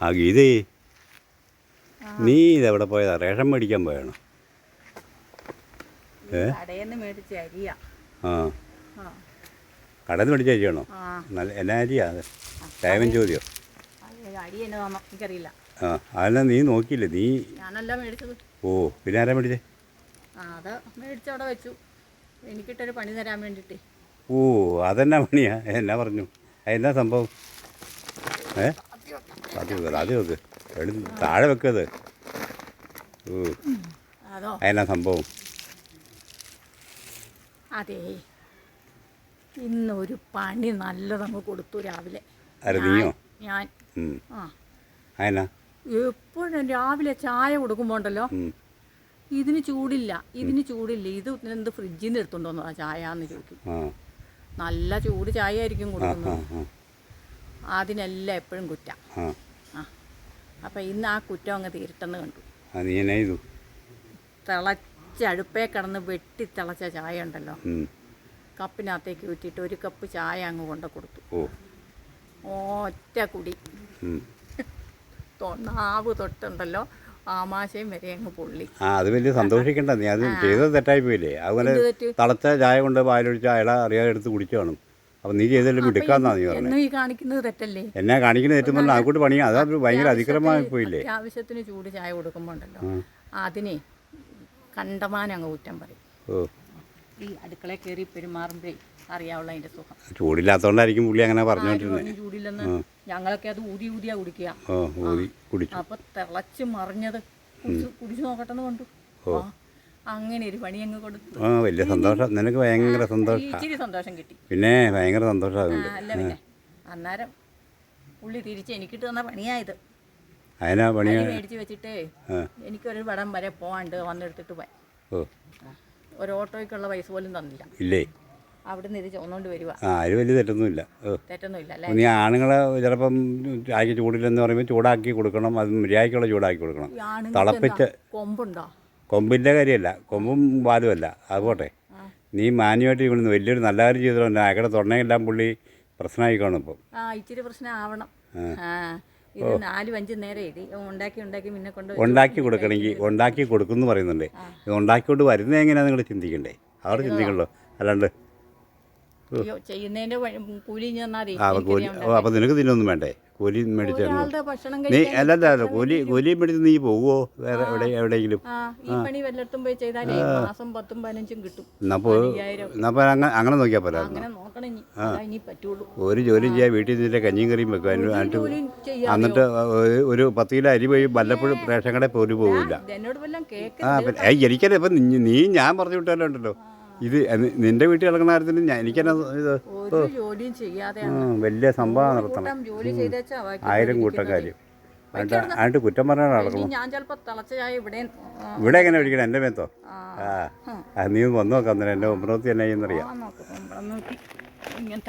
ആ ഗീതേ നീ ഇതെവിടെ പോയതാ? റേഷൻ മേടിക്കാൻ പോയാണ്? ഏ? കടയിൽ നിന്ന് മേടിച്ച ആ. ആ. കടയിൽ നിന്ന് മേടിച്ച അരിയാണോ? നല്ല എന്നാ അരിയാ ടൈമൻ ചോദ്യോ? ആ അതെല്ലാം നീ നോക്കിയില്ലേ? നീ ഓ പിന്നെ ആരാ മേടിച്ചേ? ആ അത് മേടിച്ചവിടെ വെച്ചു. എനിക്കിട്ടൊരു പണി തരാൻ വേണ്ടിയിട്ടേ ഓ അതെന്നാ പണിയാ? എന്നാ പറഞ്ഞു? അതെന്നാ സംഭവം? ഏ? അത് അത് വെക്ക് എടു താഴെ വെക്കത് ഓ അതോ? അതെന്നാ സംഭവം? അതെ. ഇന്നൊരു പണി നല്ലതങ്ങ് കൊടുത്തു രാവിലെ. ആര് ഞാൻ. ആ. അതെന്നാ? എപ്പോഴും രാവിലെ ചായ കൊടുക്കുമ്പോണ്ടല്ലോ? ഇതിന് ചൂടില്ല ഇതിന് ചൂടില്ല. ഇത് എന്ത് ഫ്രിഡ്ജിൽ നിന്ന് എടുത്തുണ്ടോന്നോ ആ ചായ എന്ന് ചോദിക്കും നല്ല ചൂട് ചായ ആയിരിക്കും കൊടുക്കുന്നത്. അതിനെല്ലാം എപ്പോഴും കുറ്റം. ആ ആ അപ്പം ഇന്ന് ആ കുറ്റം അങ്ങ് തീരട്ടെന്ന് കണ്ടു. തിളച്ച അടുപ്പേ കിടന്ന് വെട്ടി തിളച്ച ചായ ഉണ്ടല്ലോ. കപ്പിനകത്തേക്ക് ഊറ്റിയിട്ട് ഒരു കപ്പ് ചായ അങ്ങ് കൊണ്ട് കൊടുത്തു. ഒറ്റ കുടി. നാവ് തൊട്ടുണ്ടല്ലോ. ആമാശയും വരെ അങ്ങ് പൊള്ളി. ആ അത് വലിയ സന്തോഷിക്കണ്ട. നീ അത് ചെയ്തത് തെറ്റായി പോയില്ലേ? അതുപോലെ തളച്ച ചായ കൊണ്ട് പാലൊഴിച്ച് അയാളെ അറിയാതെ എടുത്ത് കുടിച്ചു കാണും. അപ്പം നീ ചെയ്തല്ലോ എടുക്കാന്നാ നീ പറഞ്ഞു. ഈ കാണിക്കുന്നത് തെറ്റല്ലേ? എന്നെ കാണിക്കുന്നത് ഏറ്റവും പറഞ്ഞാൽ ആൾക്കൂട്ട് പണിയാ. അതാ ഭയങ്കര അതിക്രമമായി പോയില്ലേ? ആവശ്യത്തിന് ചൂട് ചായ കൊടുക്കുമ്പോൾ ഉണ്ടല്ലോ. അതിനെ കണ്ടമാനം അങ്ങ് കുറ്റം പറയും. ഈ അടുക്കള കയറി പെരുമാറുമ്പോഴേ അറിയാവുള്ള അതിന്റെ സുഖം. ചൂടില്ലാത്തോണ്ടായിരിക്കും പുള്ളി അങ്ങനെ പറഞ്ഞോണ്ടിരുന്നത് ചൂടില്ലെന്ന് ഞങ്ങളൊക്കെ അത് ഊതി ഊതിയാ കുടിക്കുക. അപ്പൊ തിളച്ച് മറിഞ്ഞത് കുടിച്ചു നോക്കട്ടെന്ന് കണ്ടു അങ്ങനെ ഒരു പണി അങ്ങ് കൊടുത്തു. ആ വലിയ സന്തോഷം നിനക്ക് ഭയങ്കര സന്തോഷം ഇച്ചിരി സന്തോഷം കിട്ടി. പിന്നെ ഭയങ്കര സന്തോഷമാകുന്നുണ്ട്. അല്ല പിന്നെ അന്നേരം പുള്ളി തിരിച്ച് എനിക്കിട്ട് തന്ന പണിയായത്. അതിനാ പണി അരി മേടിച്ച് വെച്ചിട്ടേ എനിക്കൊരു വടം വരെ പോകാണ്ട് വന്നെടുത്തിട്ട് പോയി. ഓ. ഒരു ഓട്ടോയ്ക്കുള്ള പൈസ പോലും തന്നില്ല. ഇല്ലേ? അവിടുന്ന് ഇത് ചുമന്നുകൊണ്ട് വരിക ആ അതിൽ വലിയ തെറ്റൊന്നുമില്ല. ഓ. തെറ്റൊന്നുമില്ല അല്ലേ? നീ ആണുങ്ങളെ ചിലപ്പം ചായക്ക് ചൂടില്ലെന്ന് പറയുമ്പോൾ ചൂടാക്കി കൊടുക്കണം അത് മര്യാദയ്ക്കുള്ള ചൂടാക്കി കൊടുക്കണം. ഈ ആണുങ്ങൾക്ക് തിളപ്പിച്ച് കൊമ്പുണ്ടോ? കൊമ്പിന്റെ കാര്യമല്ല. കൊമ്പും വാലുമല്ല. അതുപോട്ടെ നീ മാന്യമായിട്ട് ഇവിടുന്ന് വലിയൊരു നല്ല കാര്യം ചെയ്തിട്ടുണ്ട് അയാളുടെ തൊണ്ണയെല്ലാം പുള്ളി പ്രശ്നമായി കാണും ഇപ്പം. ആ ഇച്ചിരി പ്രശ്നം ആവണം ഇത് നാലും അഞ്ചും നേരം എഴുതി ഉണ്ടാക്കി ഉണ്ടാക്കി പിന്നെ കൊണ്ട് ഉണ്ടാക്കി കൊടുക്കണമെങ്കിൽ ഉണ്ടാക്കി കൊടുക്കുമെന്ന് പറയുന്നുണ്ട്. ഇത് ഉണ്ടാക്കിക്കൊണ്ട് വരുന്നത് എങ്ങനെയാണ് നിങ്ങൾ ചിന്തിക്കണ്ടേ? അവിടെ ചിന്തിക്കണല്ലോ. അല്ലാണ്ട് വഴി- കൂലി അപ്പം നിനക്ക് തിന്നൊന്നും വേണ്ടേ? കൂലി മേടിച്ചു തരണോ ഒരാളുടെ ഭക്ഷണം നീ കഴിക്കാൻ അല്ലല്ല അല്ല കൂലി കൂലി മേടിച്ച് നീ പോവോ? വേറെ എവിടെ എവിടെയെങ്കിലും? ആ ഈ പണി വല്ലയിടത്തും പോയി ചെയ്താലേ മാസം പത്തും പതിനഞ്ചും കിട്ടും. എന്നാ പോ അയ്യായിരം അങ്ങനെ അങ്ങനെ നോക്കിയാൽ പോരായിരുന്നു അങ്ങനെ നോക്കണം ഇനി. അതാ ഇനി പറ്റുള്ളൂ. ഒരു ജോലിയും ചെയ്യാൻ വീട്ടിൽ നിന്നിട്ട് കഞ്ഞിയും കറിയും വെക്കും. അതിന് എന്നിട്ട് ജോലിയും എന്നിട്ട് ഒരു- ഒരു പത്ത് കിലോ അരി പോയി വല്ലപ്പോഴും റേഷൻ കടയിൽ പോലും പോകില്ല എന്നോട് വല്ലതും കേക്ക് ആ പിന്നെ ഏയ് എനിക്കല്ല ഇപ്പം നീ- നീ ഞാൻ പറഞ്ഞു വിട്ടാലോ ഉണ്ടല്ലോ. ഇത് നിന്റെ വീട്ടിൽ കിടക്കുന്ന കാര്യത്തിൽ ഞാൻ എനിക്കെന്നാ ഇത്? ഒരു ജോലിയും ചെയ്യാതെ ആ, വലിയ സംഭവം നടത്തണം കൂട്ടം ജോലി ചെയ്തേച്ചാ ബാക്കി ആയിരം കൂട്ട കാര്യം എന്നിട്ട് കുറ്റം പറഞ്ഞാൽ നടക്കണം ഞാൻ ചിലപ്പോ ഇവിടെ ഇവിടെ എങ്ങനെ പിടിക്കണം? എന്റെ മേത്തോ? ആ, ആ. നീ ഒന്ന് വന്നു നോക്കാം അന്നേരം. എന്റെ എന്നെ ചെയ്യുന്നറിയാം നോക്കി. ഇങ്ങനത്തെ